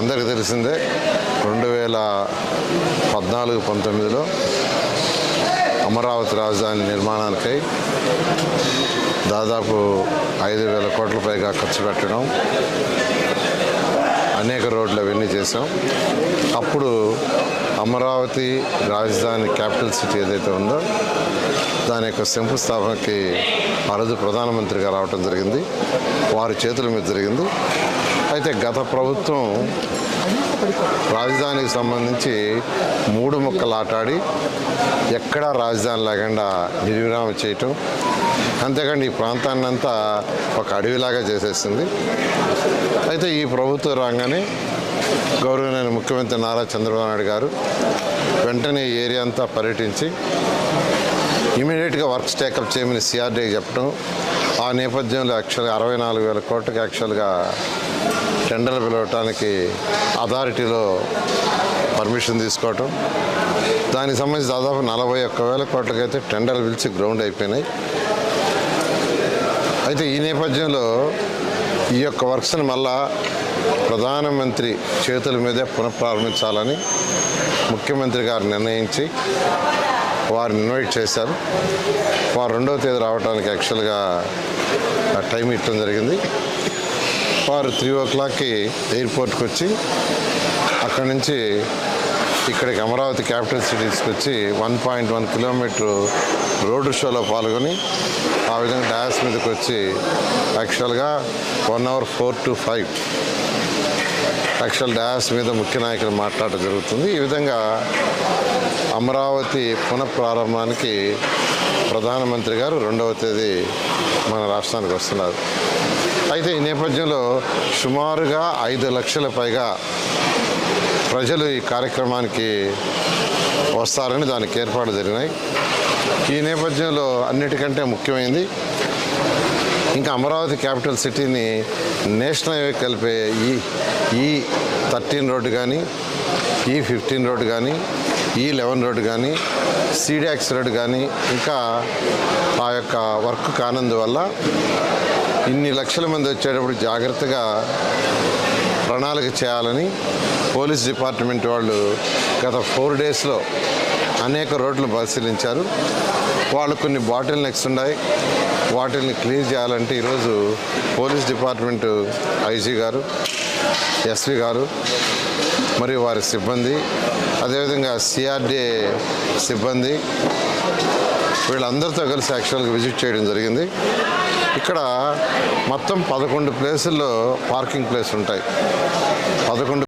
అందరికీ తెలిసిందే రెండు వేల పద్నాలుగు పంతొమ్మిదిలో అమరావతి రాజధాని నిర్మాణానికై దాదాపు ఐదు వేల కోట్ల పైగా ఖర్చు పెట్టడం అనేక రోడ్లు అవన్నీ చేసాం అప్పుడు అమరావతి రాజధాని క్యాపిటల్ సిటీ ఏదైతే ఉందో దాని యొక్క శంకుస్థాపనకి ఆ రోజు ప్రధానమంత్రిగా రావటం జరిగింది. వారి చేతుల మీద జరిగింది. అయితే గత ప్రభుత్వం రాజధానికి సంబంధించి మూడు ముక్కలు ఆటాడి ఎక్కడా రాజధాని లేకుండా నిర్విరామం చేయటం. అంతేకాండి ఈ ప్రాంతాన్ని అంతా ఒక అడవిలాగా చేసేసింది. అయితే ఈ ప్రభుత్వం రాగానే గౌరవనీయ ముఖ్యమంత్రి నారా చంద్రబాబు నాయుడు గారు వెంటనే ఏరియా అంతా పర్యటించి ఇమీడియట్గా వర్క్స్ టేకప్ చేయమని సిఆర్డీకి చెప్పడం ఆ నేపథ్యంలో యాక్చువల్గా అరవై నాలుగు వేల కోట్లకి యాక్చువల్గా టెండర్లు పిలవటానికి అథారిటీలో పర్మిషన్ తీసుకోవటం. దానికి సంబంధించి దాదాపు నలభై ఒక్క వేల కోట్లకైతే టెండర్లు పిలిచి గ్రౌండ్ అయిపోయినాయి. అయితే ఈ నేపథ్యంలో ఈ యొక్క వర్క్స్ని మళ్ళా ప్రధానమంత్రి చేతుల మీదే పునఃప్రారంభించాలని ముఖ్యమంత్రి గారు నిర్ణయించి వారిని ఇన్వైట్ చేశారు. వారు రెండవ తేదీ రావడానికి యాక్చువల్గా టైం ఇవ్వడం జరిగింది. వారు త్రీ ఓ క్లాక్కి ఎయిర్పోర్ట్కి వచ్చి అక్కడి నుంచి ఇక్కడికి అమరావతి క్యాపిటల్ సిటీస్కి వచ్చి one point one kilometre road షోలో పాల్గొని ఆ విధంగా డ్యాస్ మీదకి వచ్చి యాక్చువల్గా one hour four to five actual dais మీద ముఖ్య నాయకులు మాట్లాడటం జరుగుతుంది. ఈ విధంగా అమరావతి పునఃప్రారంభానికి ప్రధానమంత్రి గారు రెండవ తేదీ మన రాష్ట్రానికి వస్తున్నారు. అయితే ఈ నేపథ్యంలో సుమారుగా ఐదు లక్షల పైగా ప్రజలు ఈ కార్యక్రమానికి వస్తారని దానికి ఏర్పాటు జరిగినాయి. ఈ నేపథ్యంలో అన్నిటికంటే ముఖ్యమైనది ఇంకా అమరావతి క్యాపిటల్ సిటీని నేషనల్ హైవే కలిపే ఈ ఈ థర్టీన్ రోడ్డు కానీ ఈ ఫిఫ్టీన్ రోడ్డు కానీ ఈ లెవెన్ రోడ్డు కానీ సీడాక్స్ రోడ్డు కానీ ఇంకా ఆ యొక్క వర్క్ కానందువల్ల ఇన్ని లక్షల మంది వచ్చేటప్పుడు జాగ్రత్తగా ప్రణాళిక చేయాలని పోలీస్ డిపార్ట్మెంట్ వాళ్ళు గత ఫోర్ డేస్లో అనేక రోడ్లు పరిశీలించారు. వాళ్ళు కొన్ని బాటిల్ నెక్స్ ఉన్నాయి. వాటిని క్లియర్ చేయాలంటే ఈరోజు పోలీస్ డిపార్ట్మెంట్ ఐజీ గారు ఎస్పీ గారు మరియు వారి సిబ్బంది అదేవిధంగా సిఆర్డీఏ సిబ్బంది వీళ్ళందరితో కలిసి యాక్చువల్గా విజిట్ చేయడం జరిగింది. ఇక్కడ మొత్తం పదకొండు ప్లేసుల్లో పార్కింగ్ ప్లేస్ ఉంటాయి పదకొండు